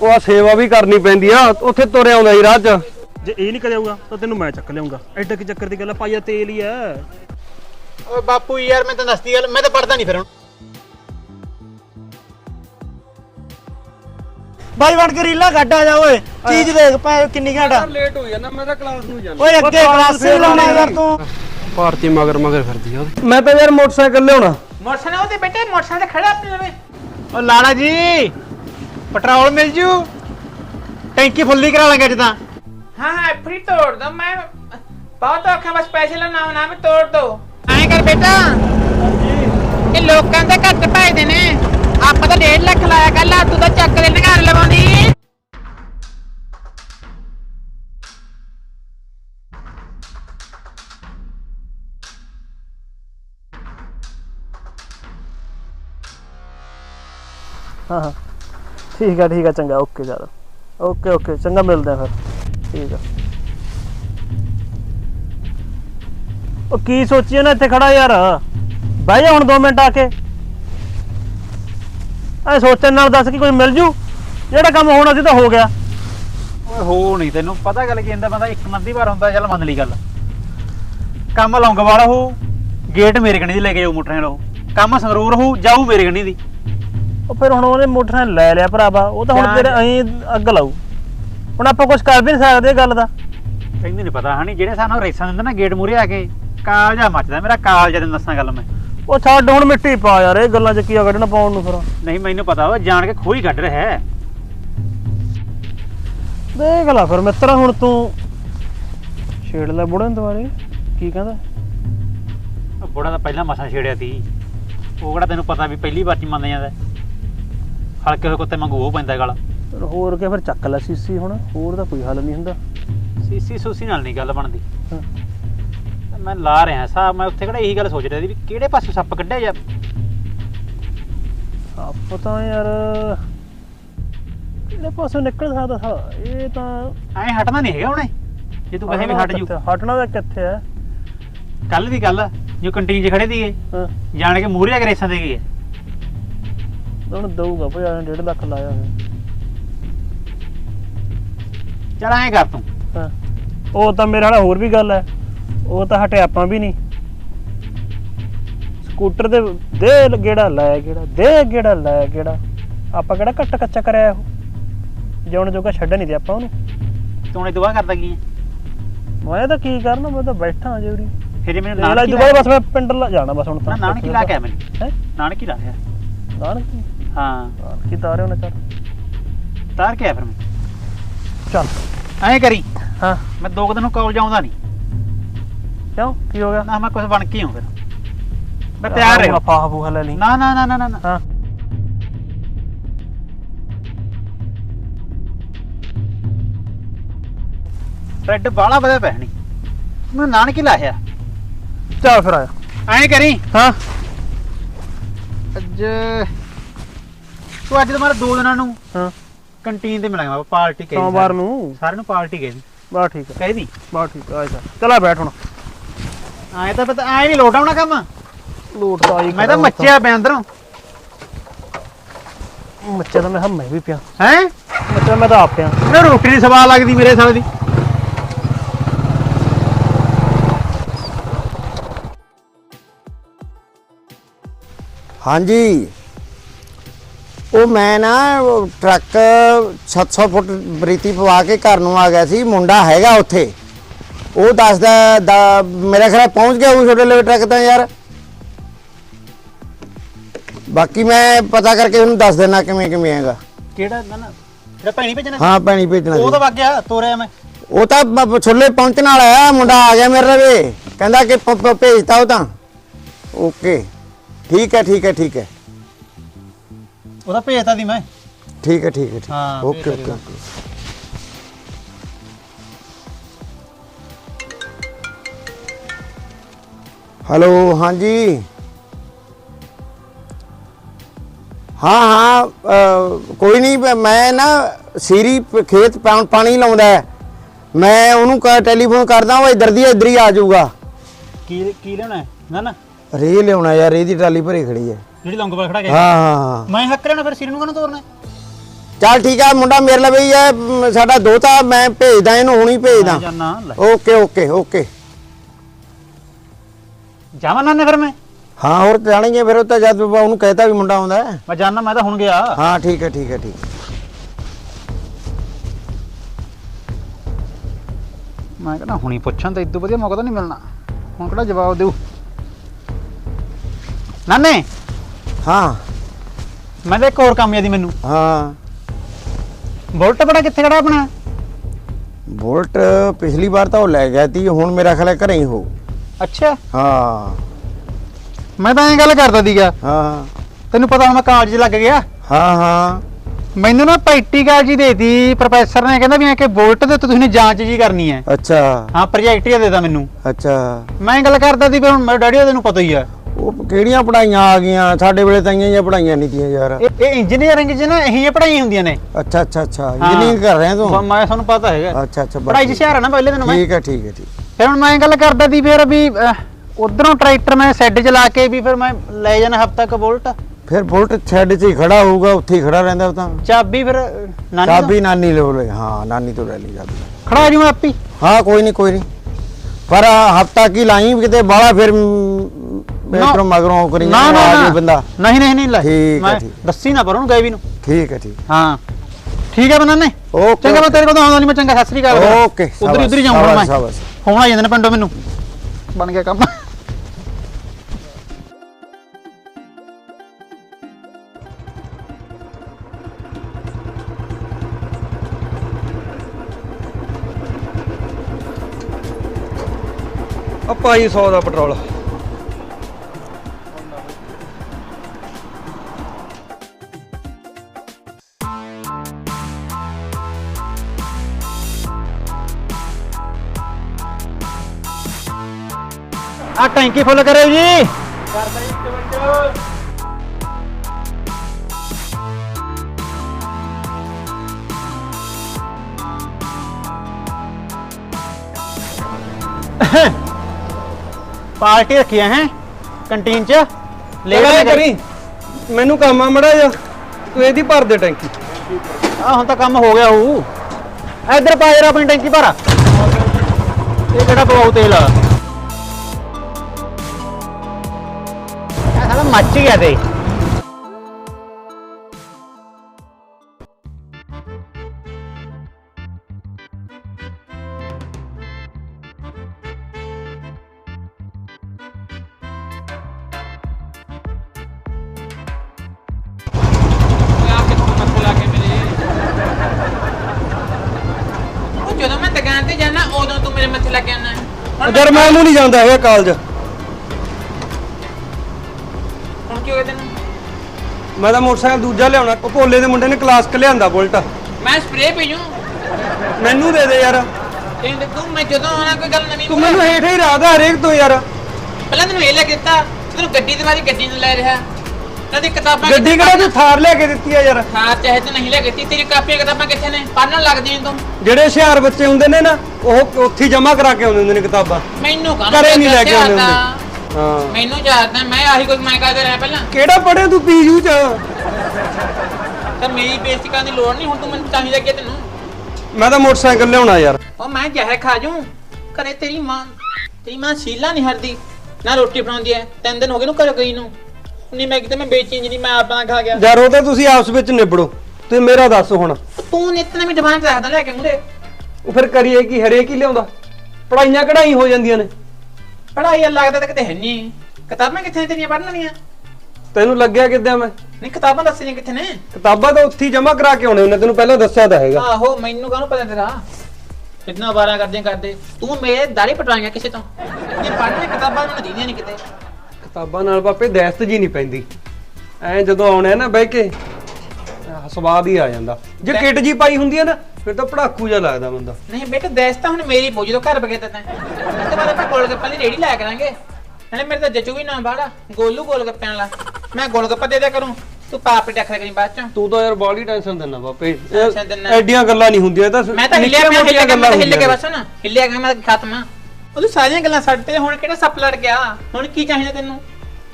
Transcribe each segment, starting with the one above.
ਉਹ ਆ ਸੇਵਾ ਵੀ ਕਰਨੀ ਪੈਂਦੀ ਆ ਉੱਥੇ ਤੁਰ ਆਉਂਦਾ ਸੀ ਰਾਹ 'ਚ। ਜੇ ਇਹ ਨਹੀਂ ਕਰਿਆਊਗਾ ਤਾਂ ਤੈਨੂੰ ਮੈਂ ਚੱਕ ਲਿਆਉਂਗਾ ਐਡਾ ਕੀ ਚੱਕਰ ਦੀ ਗੱਲ ਆ ਪਾਈਆ ਤੇਲ ਹੀ ਐ ਓਏ ਬਾਪੂ ਯਾਰ ਮੈਂ ਤਾਂ ਦੱਸਦੀ ਗੱਲ ਮੈਂ ਤਾਂ ਪੜਦਾ ਨਹੀਂ ਫਿਰ ਹੁਣ। ਬਾਈ ਬਣ ਕੇ ਰੀਲਾ ਕੱਢ ਆ ਜਾ ਓਏ ਚੀਜ਼ ਦੇਖ ਪੈ ਕਿੰਨੀ ਘੰਟਾ ਲੇਟ ਹੋ ਜਾਂਦਾ ਮੈਂ ਤਾਂ ਕਲਾਸ ਨੂੰ ਜਾਣਾ ਓਏ ਅੱਗੇ ਕਲਾਸੇ ਲਾਉਣਾ ਯਾਰ ਤੂੰ। ਭਾਰਤੀ ਮਗਰ ਮਗਰ ਫਿਰਦੀ ਆ ਉਹਦੀ। ਮੈਂ ਤਾਂ ਯਾਰ ਮੋਟਰਸਾਈਕਲ ਲਿਆਉਣਾ। ਮੋਟਰਸਾਈਕਲ ਉਹਦੇ ਬੇਟੇ ਮੋਟਰਸਾਈਕਲ ਤੇ ਖੜਾ ਆਪਣੇ ਲਵੇ। ਓ ਲਾਲਾ ਜੀ ਪੈਟਰੋਲ ਮਿਲ ਜੂ? ਟੈਂਕੀ ਫੁੱਲੀ ਕਰਾ ਲਾਂਗੇ ਅੱਜ ਤਾਂ। ਹਾਂ ਹਾਂ ਫਰੀ ਤੋੜ ਦੋ ਮੈਂ ਬਹੁਤ ਔਖਾ ਬਸ ਪੈਸੇ ਲੈਣਾ ਆਉਣਾ ਮੈਂ ਤੋੜ ਦੋ। ਐਂ ਕਰ ਬੇਟਾ ਇਹ ਲੋਕਾਂ ਦੇ ਘੱਟ ਭਜਦੇ ਨੇ। ਆਪਾਂ ਤਾਂ 1.5 ਲੱਖ ਲਾਇਆ ਕੱਲ ਤੂੰ ਤਾਂ ਚੱਕ ਦੇ ਨਗਾਰ ਲਵਾਉਂਦੀ ਹਾਂ ਹਾਂ। ਠੀਕ ਆ ਠੀਕ ਆ, ਚੰਗਾ, ਓਕੇ ਚੱਲ। ਓਕੇ ਓਕੇ, ਚੰਗਾ, ਮਿਲਦੇ ਆ ਫਿਰ। ਠੀਕ ਆ। ਉਹ ਕੀ ਸੋਚੀਏ ਨਾ ਇੱਥੇ ਖੜਾ ਯਾਰ? ਬਹਿ ਜਾ ਹੁਣ 2 ਮਿੰਟ ਆ ਕੇ। ਐ ਸੋਚਣ ਨਾਲ ਦੱਸ ਕਿ ਕੋਈ ਮਿਲ ਜੂ? ਜਿਹੜਾ ਕੰਮ ਹੋਣਾ ਸੀ ਤਾਂ ਹੋ ਗਿਆ। ਓਏ, ਹੋ ਨਹੀਂ ਤੈਨੂੰ ਪਤਾ ਗੱਲ ਕੀ ਹੁੰਦਾ ਬੰਦਾ ਇੱਕ ਮੰਦੀ ਵਾਰ ਹੁੰਦਾ, ਚੱਲ ਮੰਨ ਲਈ ਗੱਲ। ਕੰਮ ਲੌਂਗ ਵਾਲਾ ਹੋ ਗੇਟ ਮੇਰੇ ਗਣੀ ਦੀ ਲੈ ਕੇ ਜਾਊ ਮੋਟਰਾਂ ਲੋ ਕੰਮ ਸੰਗਰੂਰ ਹੋ ਜਾਊ ਮੇਰੇ ਗਣੀ ਦੀ। ਉਹ ਫਿਰ ਹੁਣ ਉਹਨੇ ਮੋਟਰਸਾਈਕਲ ਲੈ ਲਿਆ ਭਰਾਵਾ ਉਹ ਤਾਂ ਹੁਣ ਤੇਰੇ ਅਹੀਂ ਅੱਗ ਲਾਊ। ਹੁਣ ਆਪਾਂ ਕੁਝ ਕਰ ਵੀ ਨਹੀਂ ਸਕਦੇ ਗੱਲ ਦਾ। ਕਹਿੰਦੇ ਨਹੀਂ ਪਤਾ ਹਣੀ ਜਿਹੜੇ ਸਾਨੂੰ ਰੇਸਾਂ ਦਿੰਦੇ ਨਾ ਗੇਟ ਮੂਰੇ ਆ ਕੇ ਕਾਲਜਾ ਮੱਚਦਾ ਮੇਰਾ ਕਾਲਜਾ ਤੈਨੂੰ ਦੱਸਾਂ ਗੱਲ ਮੈਂ। ਉਹ ਛੱਡ ਹੁਣ ਮਿੱਟੀ ਪਾ ਯਾਰ ਇਹ ਗੱਲਾਂ ਚ ਕੀ ਕੱਢਣਾ ਪਾਉਣ ਨੂੰ ਫਿਰ। ਨਹੀਂ ਮੈਨੂੰ ਪਤਾ ਵਾ ਜਾਣ ਕੇ ਖੋਈ ਕੱਢ ਰਿਹਾ ਹੈ। ਦੇਖ ਲੈ ਫਿਰ ਮਿੱਤਰਾ ਹੁਣ ਤੂੰ ਛੇੜ ਲੈ ਬੁੜਨ ਦੁਆਰੇ ਕੀ ਕਹਿੰਦਾ? ਉਹ ਬੁੜਾ ਤਾਂ ਪਹਿਲਾਂ ਮਸਾ ਛੇੜਿਆ ਤੀ ਉਹ ਕਿਹੜਾ ਤੈਨੂੰ ਪਤਾ ਵੀ ਪਹਿਲੀ ਵਾਰ ਚ ਮੰਨ ਜਾਂਦਾ। ਹਲਕੇ ਹੋਏ ਕੁੱਤੇ ਵਾਂਗੂ ਉਹ ਪੈਂਦਾ ਗਲ। ਹੋਰ ਕੇ ਫਿਰ ਚੱਕ ਲੈ ਸੀਸੀ ਹੁਣ ਹੋਰ ਤਾਂ ਕੋਈ ਹੱਲ ਨਹੀਂ ਹੁੰਦਾ। ਸੀਸੀ ਸੂਸੀ ਨਾਲ ਨਹੀਂ ਗੱਲ ਬਣਦੀ। ਹਾਂ। ਤੇ ਮੈਂ ਲਾ ਰਿਹਾ ਹਿਸਾਬ ਮੈਂ ਉੱਥੇ ਕਿਹੜਾ ਇਹੀ ਗੱਲ ਸੋਚ ਰਿਹਾ ਸੀ ਵੀ ਕਿਹੜੇ ਪਾਸੇ ਸੱਪ ਕੱਢਿਆ ਜਾ ਆਪ ਤਾਂ ਯਾਰ ਕਿਹੜੇ ਪਾਸੋਂ ਨਿਕਲ ਸਕਦਾ ਸਾ ਇਹ ਤਾਂ ਐਂ ਹਟਣਾ ਨਹੀਂ ਹੈਗਾ ਉਹਨੇ। ਜੇ ਤੂੰ ਕਹੇ ਵੀ ਹਟ ਜੂ। ਹਟਣਾ ਤਾਂ ਕਿੱਥੇ ਹੈ ਕੱਲ ਦੀ ਗੱਲ ਜੋ ਕੰਟੀਨ 'ਚ ਖੜੇ ਹਾਂ। ਜਾਣ ਕੇ ਮੂਹਰੇ ਅਗਰੇਸਾਂ ਦੇ ਗਏ। ਹੁਣ ਦਊਗਾ ਭਈ 1.5 ਲੱਖ ਲਾਇਆ ਹੋਇਆ। ਚਲ ਐਂ ਕਰ ਤੂੰ। ਹਾਂ। ਉਹ ਤਾਂ ਮੇਰੇ ਵਾਲਾ ਹੋਰ ਵੀ ਗੱਲ ਹੈ ਉਹ ਤਾਂ ਹਟੇ ਆਪਾਂ ਵੀ ਨਹੀਂ। ਸਕੂਟਰ ਦੇ ਦੇ ਗੇੜਾ ਲਾਇਆ ਗੇੜਾ ਦੇ ਗੇੜਾ ਲਾਇਆ ਗੇੜਾ। ਆਪਾਂ ਕਿਹੜਾ ਕੱਟ ਕੱਚਾ ਕਰਿਆ ਉਹ? ਜਿਉਣ ਜੋਗਾ ਛੱਡ ਨਹੀਂ ਦੇ ਆਪਾਂ ਉਹਨੂੰ। ਤੂੰ ਨੇ ਦੁਆ ਕਰਦਾ ਕੀ ਹੈ ਮੈਂ ਤਾਂ ਕੀ ਕਰਨਾ ਮੈਂ ਤਾਂ ਬੈਠਾ ਜੂਰੀ ਫਿਰ ਜੇ ਮੈਨੂੰ ਨਾਲ ਨਾਨਕੀ ਦੁਬਾਰਾ ਬਸ ਮੈਂ ਪਿੰਡ ਲਾ ਜਾਣਾ ਬਸ ਹੁਣ ਨਾ ਤਾਂ ਨਾਨਕੀ ਲਾ ਕੇ ਆ ਮੈਨੂੰ। ਹੈ? ਨਾਨਕੀ ਲਾ ਲਿਆ। ਨਾਨਕੀ? ਹਾਂ। ਤਾਰੇ ਉਹਨੇ ਚੱਲ। ਤਾਰ ਕੇ ਆ ਫਿਰ ਮੈਂ? ਚੱਲ। ਐਂ ਕਰੀ। ਹਾਂ। ਮੈਂ ਦੋ ਕੁ ਦਿਨ ਨੂੰ ਕਾਲਜ ਆਉਂਦਾ ਨਹੀਂ। ਕਿਉਂ? ਕੀ ਹੋ ਗਿਆ? ਨਾ ਮੈਂ ਕੁਝ ਬਣ ਕੇ ਆਉਂ ਫਿਰ। ਮੈਂ ਤਿਆਰ ਰਿਹਾ। ਫਾਹ ਫੂਹ ਲੈ ਲਈ। ਨਾ ਨਾ ਨਾ ਨਾ ਨਾ ਨਾ। ਹਾਂ। ਬ੍ਰੈਡ ਬਾਲਾ ਵਧਿਆ ਪੈਣੀ ਮੈਂ ਨਾਨਕੀ ਲਾਇਆ ਚੱਲ ਫਿਰ ਆਇਆ ਐਂ ਕਰੀ। ਹਾਂ। ਅੱਜ ਤੂੰ ਅੱਜ ਤੁਹਾਡੇ ਦੋ ਦਿਨਾਂ ਨੂੰ ਹਾਂ। ਕੰਟੀਨ ਤੇ ਮਿਲਾਂਗਾ ਪਾਰਟੀ ਕਹੀ ਸੋਮਵਾਰ ਨੂੰ। ਸਾਰਿਆਂ ਨੂੰ ਪਾਰਟੀ ਕਹੀ। ਬਾ ਠੀਕ ਹੈ ਕਹਦੀ ਬਾ ਠੀਕ ਹੈ ਆ ਜਾ ਚਲਾ ਬੈਠ ਹੁਣ। ਐਂ ਤਾਂ ਪਤਾ ਐਂ ਨਹੀਂ ਲੋਟ ਆਉਣਾ ਕੰਮ। ਲੋਟ ਤਾਂ ਆਈ ਮੈਂ ਤਾਂ ਮੱਚਿਆ ਪਿਆ ਅੰਦਰੋਂ। ਮੱਚਿਆ ਤਾਂ ਮੈਂ ਹਮੇ ਵੀ ਪਿਆ। ਹੈ? ਮੱਚਿਆ ਮੈਂ ਤਾਂ ਆਪ ਪਿਆ। ਮੈਨੂੰ ਰੋਟੀ ਨਹੀਂ ਸਵਾਦ ਲੱਗਦੀ ਮੇਰੇ ਸਾਲੇ ਦੀ। ਹਾਂਜੀ। ਉਹ ਮੈਂ ਨਾ ਉਹ ਟਰੱਕ 700 ਫੁੱਟ ਬਰੀਤੀ ਪਵਾ ਕੇ ਘਰ ਨੂੰ ਆ ਗਿਆ ਸੀ ਮੁੰਡਾ ਹੈਗਾ ਉੱਥੇ। ਉਹ ਦੱਸਦਾ ਮੇਰਾ ਖਿਆਲ ਪਹੁੰਚ ਗਿਆ ਉਹ ਛੋਟੇ ਲਵੇ ਟਰੱਕ ਤਾਂ ਯਾਰ। ਬਾਕੀ ਮੈਂ ਪਤਾ ਕਰਕੇ ਉਹਨੂੰ ਦੱਸ ਦੇਣਾ ਕਿਵੇਂ ਕਿਵੇਂ ਹੈਗਾ। ਕਿਹੜਾ ਨਾ ਨਾ ਜਿਹੜਾ ਭੈਣੀ ਭੇਜਣਾ ਹਾਂ ਪਾਣੀ ਭੇਜਣਾ ਉਹ ਤਾਂ। ਵਗ ਗਿਆ ਤੋਰਿਆ ਮੈਂ। ਉਹ ਤਾਂ ਬ- ਛੋਲੇ ਪਹੁੰਚਣ ਵਾਲਾ ਆ ਮੁੰਡਾ ਆ ਗਿਆ ਮੇਰੇ ਲਵੇ। ਕਹਿੰਦਾ ਕਿ ਪ- ਪ- ਭੇਜਤਾ ਉਹ ਤਾਂ। ਓਕੇ। ਠੀਕ ਹੈ ਠੀਕ ਹੈ ਠੀਕ ਹੈ। ਉਹ ਤਾਂ ਭੇਜਤਾ ਦੀ ਮੈਂ ਠੀਕ ਹੈ ਠੀਕ ਹੈ ਠੀਕ ਹਾਂ, ਓਕੇ ਓਕੇ। ਓਕੇ ਹੈਲੋ ਹਾਂਜੀ ਹਾਂ ਹਾਂ ਕੋਈ ਨਹੀਂ ਮੈਂ ਨਾ ਸੀਰੀ ਪ- ਖੇਤ ਪਾ- ਪਾਣੀ ਲਾਉਂਦਾ ਹੈ। ਮੈਂ ਉਹਨੂੰ ਕ- ਟੈਲੀਫੋਨ ਕਰਦਾ ਉਹ ਇੱਧਰ ਦੀ ਇੱਧਰ ਹੀ ਆ ਜਾਊਗਾ ਕੀ ਕੀ ਲੈਣਾ ਹੈ? ਨਾ ਨਾ ਰੇ ਲਿਆਉਣਾ ਯਾਰ ਇਹਦੀ ਟਰਾਲੀ ਭਰੀ ਖੜੀ ਹੈ ਜਿਹੜੀ ਲੰਗ ਪਰ ਖੜਾ ਗਿਆ ਹਾਂ ਹਾਂ ਮੈਂ ਹੱਕ ਲੈਣਾ ਫਿਰ ਸਿਰ ਨੂੰ ਕਹਨੂੰ ਤੋਰਨਾ? ਚੱਲ ਠੀਕ ਆ ਮੁੰਡਾ ਮੇਰੇ ਲਈ ਹੀ ਹੈ ਸਾਡਾ ਦੋਤਾ ਮੈਂ ਭੇਜਦਾ ਇਹਨੂੰ ਹੁਣੀ ਭੇਜਦਾ। ਜਾਨਾ ਲੈ। Okay okay okay. ਜਾਵਾਂ ਨਾਨੇ ਫਿਰ ਮੈਂ? ਹਾਂ ਹੋਰ ਜਾਣਗੇ ਫਿਰ ਉਹ ਤਾਂ ਜਦ ਉਹਨੂੰ ਕਹਿਤਾ ਵੀ ਮੁੰਡਾ ਆਉਂਦਾ ਹੈ ਮੈਂ ਜਾਨਾ ਮੈਂ ਤਾਂ ਹੁਣ ਗਿਆ। ਹਾਂ ਠੀਕ ਹੈ ਠੀਕ ਹੈ ਠੀਕ ਹੈ। ਮੈਂ ਕਹਿੰਦਾ ਹੁਣੀ ਪੁੱਛਾਂ ਤਾਂ ਇਦੋਂ ਵਧੀਆ ਮੌਕਾ ਤਾਂ ਨਹੀਂ ਮਿਲਣਾ। ਹੁਣ ਕਿਹੜਾ ਜਵਾਬ ਦੇਊ? ਨਾਨੇ? ਹਾਂ। ਮੈਂ ਤਾਂ ਇੱਕ ਹੋਰ ਕੰਮ ਯਾਦੀ ਮੈਨੂੰ। ਹਾਂ। ਬੁਲਟ ਬੜਾ ਕਿੱਥੇ ਖੜਾ ਆਪਣਾ? ਬੋਲਟ ਪਿਛਲੀ ਵਾਰ ਤਾਂ ਉਹ ਲੈ ਗਿਆ ਤੀ ਹੁਣ ਮੇਰਾ ਖਿਆਲ ਹੈ ਘਰੇ ਹੀ ਹੋ। ਅੱਛਾ। ਹਾਂ। ਮੈਂ ਤਾਂ ਐਂ ਗੱਲ ਕਰਦਾ ਸੀਗਾ। ਹਾਂ। ਤੈਨੂੰ ਪਤਾ ਹੁਣ ਮੈਂ ਕਾਲਜ ਲੱਗ ਗਿਆ। ਹਾਂ ਹਾਂ। ਮੈਨੂੰ ਨਾ ਪ੍ਰੈਕਟੀਕਲ ਜੀ ਦੇਤੀ ਪ੍ਰੋਫੈਸਰ ਨੇ। ਕਹਿੰਦਾ ਵੀ ਐ ਕਿ ਬੁਲਟ ਦੇ ਉੱਤੇ ਤੁਸੀਂ ਨੇ ਜਾਂਚ ਜੀ ਕਰਨੀ ਹੈ। ਅੱਛਾ। ਹਾਂ ਪ੍ਰੋਜੈਕਟ ਹੀ ਦੇਤਾ ਮੈਨੂੰ। ਅੱਛਾ। ਮੈਂ ਗੱਲ ਕਰਦਾ ਸੀ ਵੀ ਹੁਣ ਮੇਰੇ ਡੈਡੀ ਦਾ ਤੈਨੂੰ ਪਤਾ ਹੀ ਆ। ਉਹ ਕਿਹੜੀਆਂ ਪੜਾਈਆਂ ਆ ਗਈਆਂ? ਸਾਡੇ ਵੇਲੇ ਤਾਂ ਇਹੀਆਂ ਜਿਹੀਆਂ ਪੜਾਈਆਂ ਨਹੀਂ ਤੀਆਂ ਯਾਰ। ਇਹ ਇਹ ਇੰਜੀਨੀਅਰਿੰਗ 'ਚ ਨਾ ਇਹੀ ਜਿਹੀਆਂ ਪੜ੍ਹਾਈਆਂ ਹੁੰਦੀਆਂ ਨੇ। ਅੱਛਾ ਅੱਛਾ ਅੱਛਾ। ਇੰਜੀਨੀਅਰਿੰਗ ਕਰ ਰਹੇ ਬ- ਤੂੰ? ਮੈਂ ਤੁਹਾਨੂੰ ਪਤਾ ਹੈਗਾ। ਅੱਛਾ ਅੱਛਾ ਬਸ ਪੜ੍ਹਾਈ 'ਚ ਆ ਨਾ ਪਹਿਲੇ ਦਿਨ ਮੈਂ। ਠੀਕ ਹੈ ਠੀਕ ਹੈ ਠੀਕ। ਫਿਰ ਹੁਣ ਮੈਂ ਗੱਲ ਕਰਦਾ ਸੀ ਫਿਰ ਵੀ ਉਧਰੋਂ ਟਰੈਕਟਰ ਮੈਂ ਸੈੱਡ 'ਚ ਲਾ ਕੇ ਵੀ ਫਿਰ ਮੈਂ ਲੈ ਜਾਣਾ ਹਫਤਾ ਕ ਬੁਲਟ। ਫਿਰ ਬੁਲਟ ਛੱਡ 'ਚ ਹੀ ਖੜਾ ਹੋਊਗਾ ਉੱਥੇ ਹੀ ਖੜਾ ਰਹਿੰਦਾ ਉਹ ਤਾਂ। ਚਾਬੀ ਫਿਰ ਅਹ, ਨਾਨੀ ਤੋਂ? ਚਾਬੀ ਨਾਨੀ ਲੈ ਲੈ ਹਾਂ ਨਾਨੀ ਤੋਂ ਲੈ ਲਈ ਚਾਬੀ। ਖੜਾ ਜੂ ਆਪੀ ਹਾਂ। ਕੋਈ ਨਹੀਂ ਕੋਈ ਨਹੀਂ। ਪਰ ਹਫਤਾ ਕੀ ਲਾਈ ਵੀ ਕਿਤੇ ਬਾਹਲਾ ਫਿਰ ਤੋਂ ਮਗਰੋਂ ਉਹ ਕਰੀ ਨਾ ਜਾਂਦਾ, ਨਾ ਆ ਨਾ। ਜਾਊ ਬੰਦਾ। ਨਹੀਂ ਨਹੀਂ ਨਹੀਂ ਲੈ। ਠੀਕ ਹੈ, ਮੈਂ ਠੀਕ। ਦੱਸੀ ਨਾ ਪਰ ਉਹਨੂੰ ਗਏ ਵੀ ਨੂੰ। ਠੀਕ ਹੈ ਠੀਕ। ਹਾਂ। ਠੀਕ ਹੈ ਬਨਾਨੇ? ਓਕੇ ਚੰਗਾ ਮੈਂ ਤੇਰੇ ਕੋਲ ਤਾਂ ਆਉਂਦਾ ਨਹੀਂ ਮੈਂ ਚੰਗਾ ਸਤਿ ਸ੍ਰੀ ਅਕਾਲ। ਓਕੇ, ਉਧਰ ਉਧਰ ਹੀ ਜਾਊਂਗਾ ਮੈਂ। ਸ਼ਾਬਾਸ਼। ਆ ਜਾਂਦੇ ਨੇ ਪਿੰਡੋਂ ਮੈਨੂੰ। ਬਣ ਗਿਆ ਕੰਮ। ਆ ਭਾਈ 100 ਦਾ ਪੈਟਰੋਲ। ਟੈਂਕੀ ਫੁੱਲ ਕਰਿਓ ਜੀ। ਪਾਰਟੀ ਰੱਖੀ ਹੈ ਕੰਟੀਨ ਚ। ਲੈ ਲੈ ਕਰੀ। ਮੈਨੂੰ ਕੰਮ ਆ ਮੜਾ ਜਾ ਤੂੰ ਇਹਦੀ ਭਰ ਦੇ ਟੈਂਕੀ। ਆ ਹੁਣ ਤਾਂ ਕੰਮ ਹੋ ਗਿਆ ਹੂ। ਇੱਧਰ ਪਾ ਯਾਰ ਆਪਣੀ ਟੈਂਕੀ ਭਰ। ਇਹ ਕਿਹੜਾ ਪਵਾਉ ਤੇਲ ਇਹ ਮੱਚ ਗਿਆ ਤੇ। ਉਹ ਜਦੋਂ ਮੈਂ ਦੁਕਾਨ ਤੇ ਜਾਣਾ ਉਦੋਂ ਤੂੰ ਮੇਰੇ ਮੱਥੇ ਲੱਗ ਜਾਣਾ ਯਾਰ ਮੈਂ ਨੂੰ ਨਹੀਂ ਜਾਂਦਾ ਹੈਗਾ ਕਾਲਜ। ਹੁਣ ਕੀ ਹੋ ਗਿਆ ਤੈਨੂੰ? ਮੈਂ ਤਾਂ ਮੋਟਰਸਾਈਕਲ ਦੂਜਾ ਲਿਆਉਣਾ ਉਹ ਭੋਲੇ ਦੇ ਮੁੰਡੇ ਨੇ ਕਲਾਸ ਕ ਲਿਆਂਦਾ ਬੁਲਟ। ਮੈਂ ਸਪਰੇਅ ਭੇਜੂ ਮੈਨੂੰ ਦੇ ਦੇ ਯਾਰ। ਤੇ ਤੂੰ ਮੈਂ ਜਦੋਂ ਆਉਣਾ ਕੋਈ ਗੱਲ ਨਵੀਂ ਤੂੰ ਮੈਨੂੰ ਹੇਠ ਹੀ ਰਾਦਾ ਹਰੇਕ ਤੋਂ ਯਾਰ। ਪਹਿਲਾਂ ਤੈਨੂੰ ਇਹ ਲੈ ਕੇ ਦਿੱਤਾ ਤੈਨੂੰ ਗੱਡੀ ਤੇ ਮਾਰੀ ਗੱਡੀ ਨੂੰ ਲੈ ਰਿਹਾ। ਕਦੀ ਕਿਤਾਬਾਂ ਗੱਡੀ ਕਿਹੜਾ ਤੂੰ ਥਾਰ ਲਿਆ ਕੇ ਦਿੱਤੀ ਆ ਯਾਰ? ਹਾਂ ਚਾਹੇ ਤੂੰ ਨਹੀਂ ਲੈ ਕੇ ਦਿੱਤੀ ਤੇਰੀ ਕਾਪੀਆਂ ਕਿਤਾਬਾਂ ਕਿੱਥੇ ਨੇ? ਪੜ੍ਹਨ ਲੱਗਦੀਆਂ ਤੂੰ। ਜਿਹੜੇ ਹੁਸ਼ਿਆਰ ਬੱਚੇ ਹੁੰਦੇ ਨੇ ਨਾ ਉਹ ਉੱਥੇ ਹੀ ਜਮ੍ਹਾਂ ਕਰਾ ਕੇ ਆਉਂਦੇ ਹੁੰਦੇ ਨੇ ਕਿਤਾਬਾਂ। ਮੈਨੂੰ ਕੰਮ ਘਰੇ ਨਹੀਂ ਲੈ ਕੇ ਆਉਂਦੇ ਹੁੰਦੇ। ਹਾਂ। ਮੈਨੂੰ ਜਾਣਦਾ ਮੈਂ ਆਹੀ ਕੁਝ ਮੈਂ ਕਰਦੇ ਰਿਹਾ ਪਹਿਲਾਂ। ਕਿਹੜਾ ਪੜਿਆ ਤੂੰ ਪੀਯੂ ਚ? ਤਾਂ ਮੇਰੀ ਬੇਇੱਜ਼ਤੀ ਕਰਨ ਦੀ ਲੋੜ ਨਹੀਂ ਹੁਣ ਤੂੰ ਮੈਨੂੰ ਚਾਹੀਦਾ ਕਿ ਤੈਨੂੰ? ਮੈਂ ਤਾਂ ਮੋਟਰਸਾਈਕਲ ਲਿਆਉਣਾ ਯਾਰ। ਉਹ ਮੈਂ ਜ਼ਹਿਰ ਖਾ ਜੂ ਘਰੇ ਤੇਰੀ ਮਾਂ ਤੇਰੀ ਮਾਂ ਸ਼ੀਲਾ ਨਹੀਂ ਹਰਦੀ ਨਾ ਰੋਟੀ ਬਣਾਉਂਦੀ ਐ ਤਿੰਨ ਦਿਨ ਹੋ ਗਏ ਨੂੰ ਘਰ ਗਈ ਨੂੰ। ਨਹੀਂ ਮੈਂ ਕਿਤੇ ਮੈਂ ਵੇਚੀ ਨਹੀਂ ਮੈਂ ਆਪਣਾ ਖਾ ਗਿਆ। ਯਾਰ ਉਹ ਤਾਂ ਤੁਸੀਂ ਆਪਸ ਵਿੱਚ ਨਿਬੜੋ। ਤੇ ਮੇਰਾ ਦੱਸ ਹੁਣ। ਤੂੰ ਨਿਤ ਨਵੀਂ ਡਿਮਾਂਡ ਰੱਖਦਾ ਲੈ ਕੇ ਮੁੰਡੇ ਉਹ ਫਿਰ ਕਰੀਏ ਕੀ ਹਰੇਕ ਹੀ ਲਿਆਉਂਦਾ। ਪੜਾਈਆਂ ਕਢਾਈ ਹੋ ਜਾਂਦੀਆਂ ਨੇ। ਪੜਾਈ ਲੱਗਦਾ ਤਾਂ ਕਿਤੇ ਹੈ ਨਹੀਂ। ਕਿਤਾਬਾਂ ਕਿੱਥੇ ਨੇ ਤੇਰੀਆਂ ਪੜ੍ਹਨ ਵਾਲੀਆਂ ਤੈਨੂੰ ਲੱਗਿਆ ਕਿੱਦਾਂ ਮੈਂ? ਨਹੀਂ ਕਿਤਾਬਾਂ ਦੱਸੀਆਂ ਕਿੱਥੇ ਨੇ? ਕਿਤਾਬਾਂ ਤਾਂ ਉੱਥੇ ਹੀ ਜਮ੍ਹਾਂ ਕਰਾ ਕੇ ਆਉਣੇ ਉਹਨੇ ਤੈਨੂੰ ਪਹਿਲਾਂ ਦੱਸਿਆ ਤਾਂ ਹੈਗਾ। ਆਹੋ ਮੈਨੂੰ ਕਾਹਨੂੰ ਪਤਾ ਤੇਰਾ? ਕਿੰਨਾ ਵਾਰਾਂ ਕਰਦੇ ਕਰਦੇ। ਤੂੰ ਮੇਰੇ ਦਾੜੀ ਪਟਵਾਈਆਂ ਕਿਸੇ ਤੋਂ? ਇਹ ਪੜ੍ਹਨੀਆਂ ਕਿਤਾਬਾਂ ਮੈਨੂੰ ਦੀਦੀਆਂ ਨਹੀਂ ਕਿਤੇ। ਕਿਤਾਬਾਂ ਨਾਲ ਪਾਪੇ ਦਹਿਸ਼ਤ ਜੀ ਨਹੀਂ ਪੈਂਦੀ। ਐ ਜਦੋਂ ਆਉਣਾ ਨਾ ਬਹਿ ਕੇ ਆਹ ਸਵਾਦ ਹੀ ਆ ਜਾਂਦਾ। ਜੇ ਕਿਟ ਜੀ ਪਾਈ ਹੁੰਦੀ ਹੈ ਨਾ ਫਿਰ ਤਾਂ ਪੜਾਕੂ ਜਿਹਾ ਲੱਗਦਾ ਬੰਦਾ। ਨਹੀਂ ਬੇਟਾ ਦੇਸ਼ ਤਾਂ ਹੁਣ ਮੇਰੀ ਪਊ ਜਦੋਂ ਘਰ ਬਗੇ ਤਾਂ ਤੇ ਬਾਅਦ ਆਪਾਂ ਗੋਲ ਗੱਪਾਂ ਦੀ ਰੇੜੀ ਲਾਇਆ ਕਰਾਂਗੇ ਨਾਲੇ ਮੇਰੇ ਤਾਂ ਜੱਜੂ ਵੀ ਨਾ ਬਾੜਾ ਗੋਲੂ ਗੋਲ ਗੱਪਿਆਂ ਵਾਲਾ। ਮੈਂ ਗੋਲ ਗੱਪਾ ਦੇ ਦਿਆ ਕਰੂੰ ਤੂੰ ਪਾਪ ਟੱਕ ਕਰੀ ਬਾਅਦ ਚ। ਤੂੰ ਤਾਂ ਯਾਰ ਬਾਲੀ ਟੈਨਸ਼ਨ ਦਿੰਦਾ ਪਾਪੇ ਇਹ Tension ਦਿੰਦਾ। ਐਡੀਆਂ ਗੱਲਾਂ ਨਹੀਂ ਹੁੰਦੀਆਂ ਇਹ ਤਾਂ ਮੈਂ ਤਾਂ ਹਿੱਲਿਆ ਪਿਆ ਹਿੱਲਿਆ ਗਿਆ ਮੈਂ ਤਾਂ ਹਿੱਲ ਕੇ। ਬਸ ਨਾ ਹਿੱਲਿਆ ਗਿਆ ਮੈਂ ਤਾਂ ਖਤਮ ਆ। ਉਹਦੀ ਸਾਰੀਆਂ ਗੱਲਾਂ ਛੱਡ ਤੇ ਹੁਣ ਕਿਹੜਾ ਸੱਪ ਲੜ ਗਿਆ? ਹੁਣ ਕੀ ਚਾਹੀਦਾ ਤੈਨੂੰ?